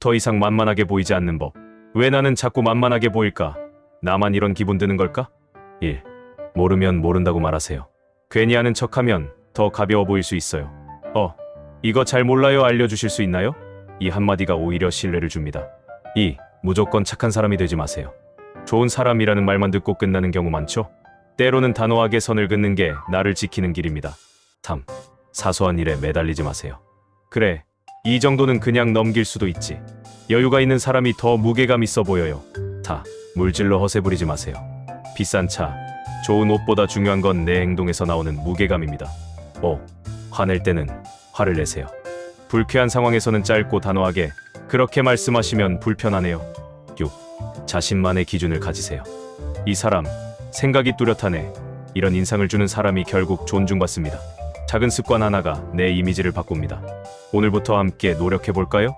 더 이상 만만하게 보이지 않는 법. 왜 나는 자꾸 만만하게 보일까? 나만 이런 기분 드는 걸까? 1. 모르면 모른다고 말하세요. 괜히 아는 척하면 더 가벼워 보일 수 있어요. 어, 이거 잘 몰라요 알려주실 수 있나요? 이 한마디가 오히려 신뢰를 줍니다. 2. 무조건 착한 사람이 되지 마세요. 좋은 사람이라는 말만 듣고 끝나는 경우 많죠? 때로는 단호하게 선을 긋는 게 나를 지키는 길입니다. 3. 사소한 일에 매달리지 마세요. 그래, 이 정도는 그냥 넘길 수도 있지. 여유가 있는 사람이 더 무게감 있어 보여요. 4. 물질로 허세 부리지 마세요. 비싼 차, 좋은 옷보다 중요한 건 내 행동에서 나오는 무게감입니다. 5. 화낼 때는 화를 내세요. 불쾌한 상황에서는 짧고 단호하게 그렇게 말씀하시면 불편하네요. 6. 자신만의 기준을 가지세요. 이 사람 생각이 뚜렷하네. 이런 인상을 주는 사람이 결국 존중받습니다. 작은 습관 하나가 내 이미지를 바꿉니다. 오늘부터 함께 노력해 볼까요?